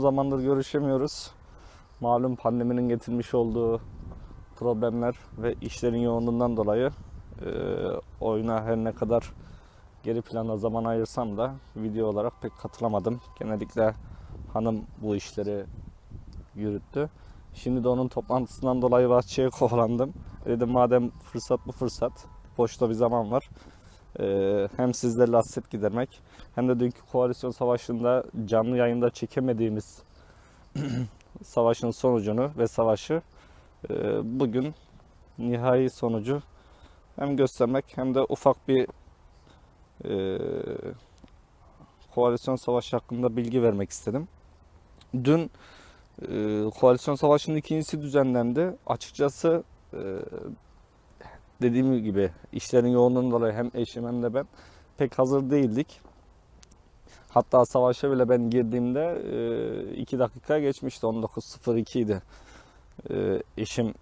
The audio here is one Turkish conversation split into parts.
zamandır görüşemiyoruz. Malum pandeminin getirmiş olduğu problemler ve işlerin yoğunluğundan dolayı e, oyuna her ne kadar geri plana zaman ayırsam da video olarak pek katılamadım. Genellikle hanım bu işleri yürüttü. Şimdi de onun toplantısından dolayı bahçeye kovalandım. Dedim madem fırsat bu fırsat, boşta bir zaman var. Ee, hem sizlerle hasret gidermek hem de dünkü koalisyon savaşında canlı yayında çekemediğimiz savaşın sonucunu ve savaşı e, bugün nihai sonucu hem göstermek hem de ufak bir e, koalisyon savaşı hakkında bilgi vermek istedim. Dün e, koalisyon savaşının ikincisi düzenlendi. Açıkçası e, dediğim gibi işlerin yoğunluğundan dolayı hem eşim hem de ben pek hazır değildik. Hatta savaşa bile ben girdiğimde 2 dakika geçmişti. 19.02 idi. E, eşim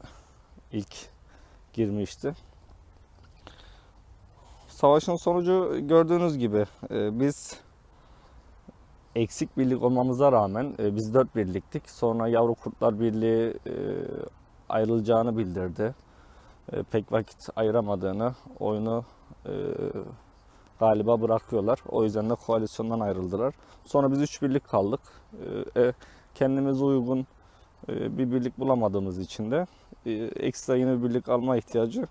ilk girmişti. Savaşın sonucu gördüğünüz gibi e, biz eksik birlik olmamıza rağmen e, biz 4 birliktik. Sonra Yavru Kurtlar Birliği e, ayrılacağını bildirdi. E, pek vakit ayıramadığını, oyunu e, galiba bırakıyorlar. O yüzden de koalisyondan ayrıldılar. Sonra biz 3 birlik kaldık. E, e, kendimize uygun e, bir birlik bulamadığımız için de e, ekstra yeni bir birlik alma ihtiyacı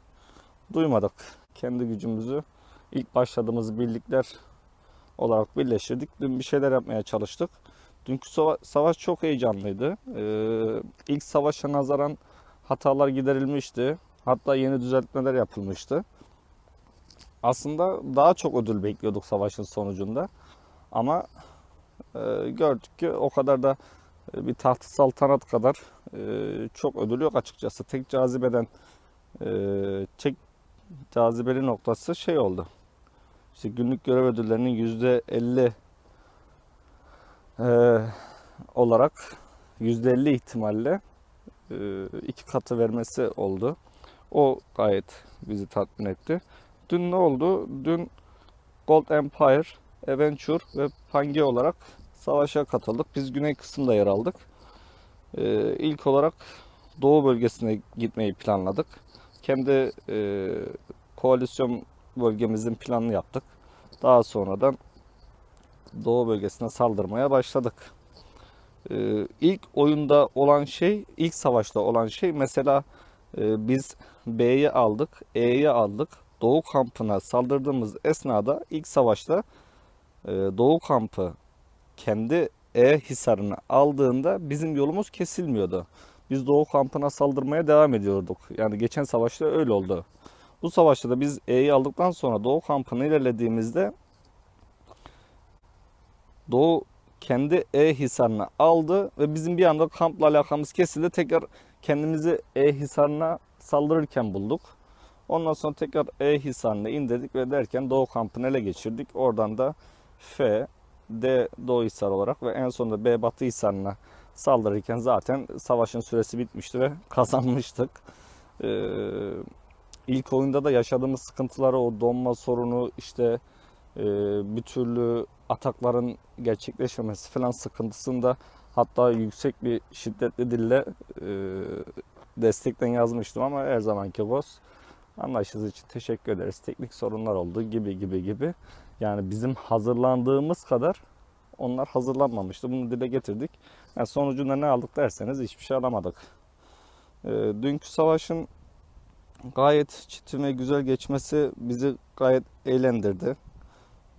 duymadık. Kendi gücümüzü ilk başladığımız birlikler olarak birleştirdik. Dün bir şeyler yapmaya çalıştık. Dünkü sava- savaş çok heyecanlıydı. Ee, ilk savaşa nazaran hatalar giderilmişti. Hatta yeni düzeltmeler yapılmıştı. Aslında daha çok ödül bekliyorduk savaşın sonucunda. Ama e, gördük ki o kadar da e, bir taht saltanat kadar e, çok ödül yok açıkçası. Tek cazibeden e, tek cazibeli noktası şey oldu. İşte günlük görev ödüllerinin yüzde 50 e, olarak yüzde 50 ihtimalle e, iki katı vermesi oldu. O gayet bizi tatmin etti. Dün ne oldu? Dün Gold Empire, Adventure ve Pangea olarak savaşa katıldık. Biz güney kısımda yer aldık. E, ilk olarak doğu bölgesine gitmeyi planladık. Kendi e, koalisyon bölgemizin planını yaptık. Daha sonradan Doğu bölgesine saldırmaya başladık. Ee, ilk oyunda olan şey, ilk savaşta olan şey mesela e, biz B'yi aldık, E'yi aldık. Doğu kampına saldırdığımız esnada ilk savaşta e, Doğu kampı kendi E hisarını aldığında bizim yolumuz kesilmiyordu. Biz Doğu kampına saldırmaya devam ediyorduk. Yani geçen savaşta öyle oldu. Bu savaşta da biz E'yi aldıktan sonra Doğu kampına ilerlediğimizde Doğu kendi E hisarını aldı ve bizim bir anda kampla alakamız kesildi. Tekrar kendimizi E hisarına saldırırken bulduk. Ondan sonra tekrar E hisarını indirdik ve derken Doğu kampını ele geçirdik. Oradan da F, D Doğu hisar olarak ve en sonunda B Batı hisarına saldırırken zaten savaşın süresi bitmişti ve kazanmıştık. Ee, ilk oyunda da yaşadığımız sıkıntıları, o donma sorunu, işte e, bir türlü atakların gerçekleşmemesi falan sıkıntısında hatta yüksek bir şiddetli dille e, destekten yazmıştım ama her zamanki boz anlaşıldığı için teşekkür ederiz. Teknik sorunlar oldu gibi gibi gibi. Yani bizim hazırlandığımız kadar onlar hazırlanmamıştı. Bunu dile getirdik. Yani sonucunda ne aldık derseniz hiçbir şey alamadık. E, dünkü savaşın gayet çetin ve güzel geçmesi bizi gayet eğlendirdi.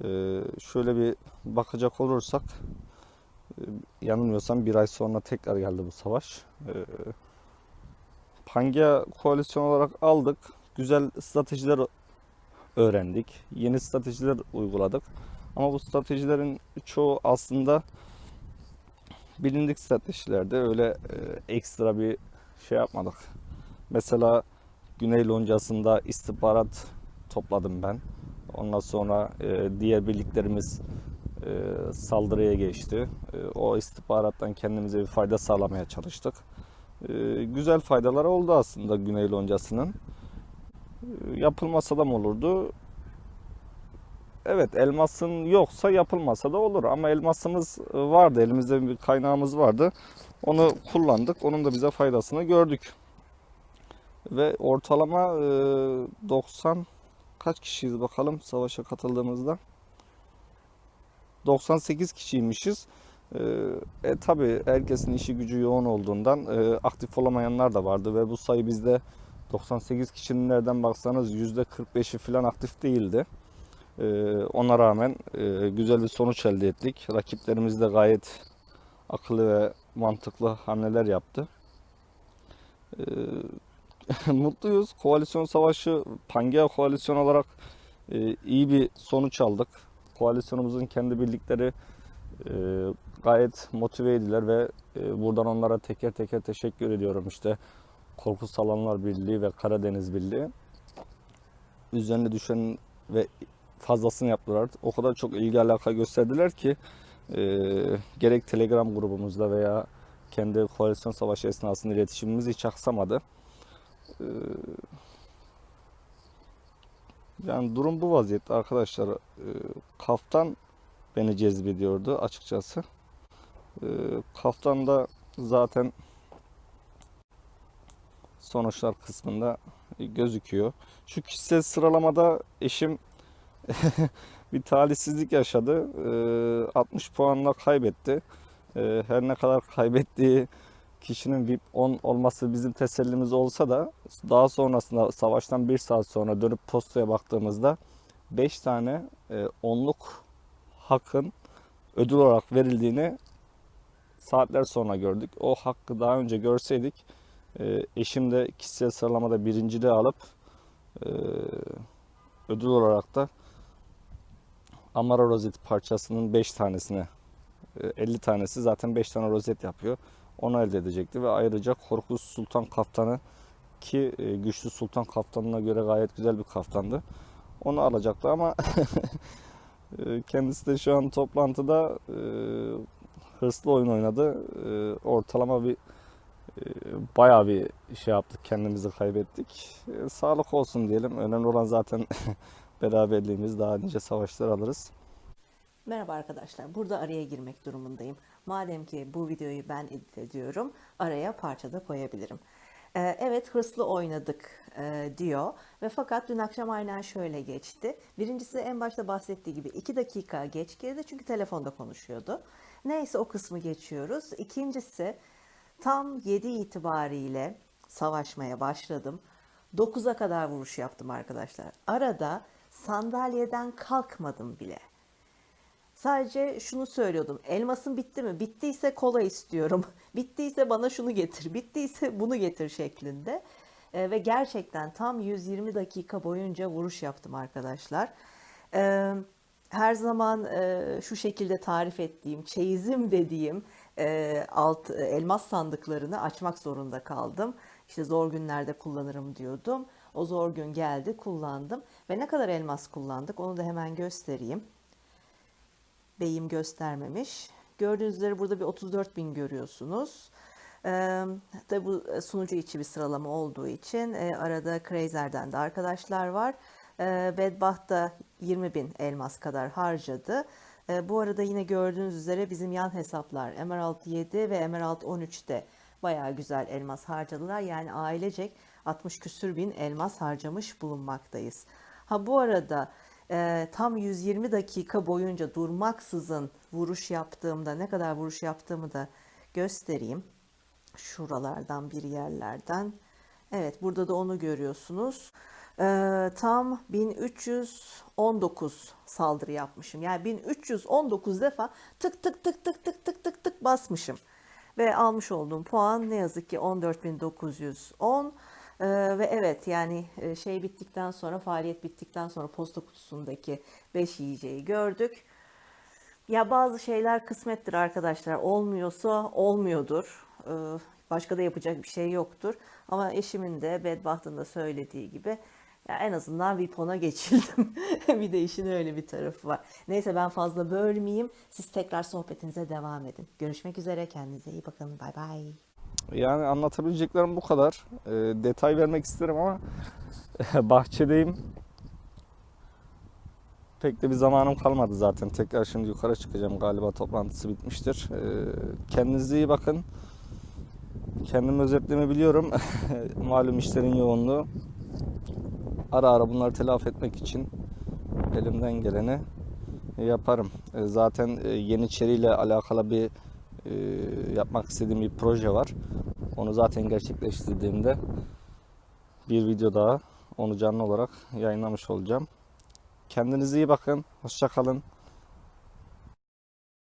Ee, şöyle bir bakacak olursak e, yanılmıyorsam bir ay sonra tekrar geldi bu savaş. Ee, Pangea koalisyon olarak aldık. Güzel stratejiler öğrendik. Yeni stratejiler uyguladık. Ama bu stratejilerin çoğu aslında bilindik stratejilerdi. Öyle e, ekstra bir şey yapmadık. Mesela Güney Loncası'nda istihbarat topladım ben. Ondan sonra e, diğer birliklerimiz e, saldırıya geçti. E, o istihbarattan kendimize bir fayda sağlamaya çalıştık. E, güzel faydalar oldu aslında Güney Loncası'nın. E, yapılmasa da mı olurdu? evet elmasın yoksa yapılmasa da olur ama elmasımız e, vardı. Elimizde bir kaynağımız vardı. Onu kullandık. Onun da bize faydasını gördük. Ve ortalama e, 90 kaç kişiyiz bakalım savaşa katıldığımızda? 98 kişiymişiz. E, e tabi herkesin işi gücü yoğun olduğundan e, aktif olamayanlar da vardı ve bu sayı bizde 98 kişinin nereden baksanız %45'i falan aktif değildi. Ee, ona rağmen e, güzel bir sonuç elde ettik. Rakiplerimiz de gayet akıllı ve mantıklı hamleler yaptı. Ee, mutluyuz. Koalisyon savaşı Pangea koalisyon olarak e, iyi bir sonuç aldık. Koalisyonumuzun kendi birlikleri e, gayet motiveydiler ve e, buradan onlara teker teker teşekkür ediyorum işte. Korku Salanlar Birliği ve Karadeniz Birliği üzerine düşen ve fazlasını yaptılar. O kadar çok ilgi alaka gösterdiler ki e, gerek Telegram grubumuzda veya kendi koalisyon savaşı esnasında iletişimimiz hiç aksamadı. E, yani durum bu vaziyette arkadaşlar. E, kaftan beni cezbediyordu açıkçası. E, kaftan da zaten sonuçlar kısmında gözüküyor. Şu kişisel sıralamada eşim bir talihsizlik yaşadı. Ee, 60 puanla kaybetti. Ee, her ne kadar kaybettiği kişinin VIP 10 olması bizim tesellimiz olsa da daha sonrasında savaştan bir saat sonra dönüp postaya baktığımızda 5 tane e, onluk hakkın ödül olarak verildiğini saatler sonra gördük. O hakkı daha önce görseydik e, eşim de kişisel sıralamada birinciliği alıp e, ödül olarak da Amara rozet parçasının 5 tanesini e, 50 tanesi zaten 5 tane rozet yapıyor. Onu elde edecekti ve ayrıca Korkusuz Sultan kaftanı ki e, Güçlü Sultan kaftanına göre gayet güzel bir kaftandı. Onu alacaktı ama e, kendisi de şu an toplantıda e, hırslı oyun oynadı. E, ortalama bir e, bayağı bir şey yaptık, kendimizi kaybettik. Sağlık olsun diyelim. Önemli olan zaten beraberliğimiz. Daha nice savaşlar alırız. Merhaba arkadaşlar. Burada araya girmek durumundayım. Madem ki bu videoyu ben edit ediyorum, araya parça da koyabilirim. Ee, evet hırslı oynadık e, diyor ve fakat dün akşam aynen şöyle geçti. Birincisi en başta bahsettiği gibi 2 dakika geç girdi çünkü telefonda konuşuyordu. Neyse o kısmı geçiyoruz. İkincisi tam 7 itibariyle savaşmaya başladım. 9'a kadar vuruş yaptım arkadaşlar. Arada sandalyeden kalkmadım bile. Sadece şunu söylüyordum. Elmasın bitti mi? Bittiyse kola istiyorum. Bittiyse bana şunu getir. Bittiyse bunu getir şeklinde. E, ve gerçekten tam 120 dakika boyunca vuruş yaptım arkadaşlar. E, her zaman e, şu şekilde tarif ettiğim, çeyizim dediğim e, alt e, elmas sandıklarını açmak zorunda kaldım. İşte zor günlerde kullanırım diyordum. O zor gün geldi, kullandım. Ve ne kadar elmas kullandık onu da hemen göstereyim. Beyim göstermemiş. Gördüğünüz üzere burada bir 34 bin görüyorsunuz. Ee, tabi bu sunucu içi bir sıralama olduğu için e, arada Crazer'den de arkadaşlar var. Ee, Bedbaht da 20 bin elmas kadar harcadı. Ee, bu arada yine gördüğünüz üzere bizim yan hesaplar Emerald 7 ve Emerald 13'te bayağı güzel elmas harcadılar. Yani ailecek 60 küsür bin elmas harcamış bulunmaktayız. Ha bu arada e, tam 120 dakika boyunca durmaksızın vuruş yaptığımda ne kadar vuruş yaptığımı da göstereyim. Şuralardan bir yerlerden. Evet burada da onu görüyorsunuz. E, tam 1319 saldırı yapmışım. Yani 1319 defa tık tık tık tık tık tık tık tık basmışım. Ve almış olduğum puan ne yazık ki 14.910. Ee, ve evet yani e, şey bittikten sonra faaliyet bittikten sonra posta kutusundaki 5 yiyeceği gördük. Ya bazı şeyler kısmettir arkadaşlar. Olmuyorsa olmuyordur. Ee, başka da yapacak bir şey yoktur. Ama eşimin de bedbahtın da söylediği gibi ya en azından Vipon'a geçildim. bir de işin öyle bir tarafı var. Neyse ben fazla bölmeyeyim. Siz tekrar sohbetinize devam edin. Görüşmek üzere. Kendinize iyi bakın. Bay bay. Yani anlatabileceklerim bu kadar. E, detay vermek isterim ama bahçedeyim. Pek de bir zamanım kalmadı zaten. Tekrar şimdi yukarı çıkacağım. Galiba toplantısı bitmiştir. Ee, Kendinize iyi bakın. Kendim özetleme biliyorum. Malum işlerin yoğunluğu. Ara ara bunları telafi etmek için elimden geleni yaparım. Ee, Zaten e, Yeniçeri ile alakalı bir e, yapmak istediğim bir proje var. Onu zaten gerçekleştirdiğimde bir video daha onu canlı olarak yayınlamış olacağım. Kendinize iyi bakın. Hoşça kalın.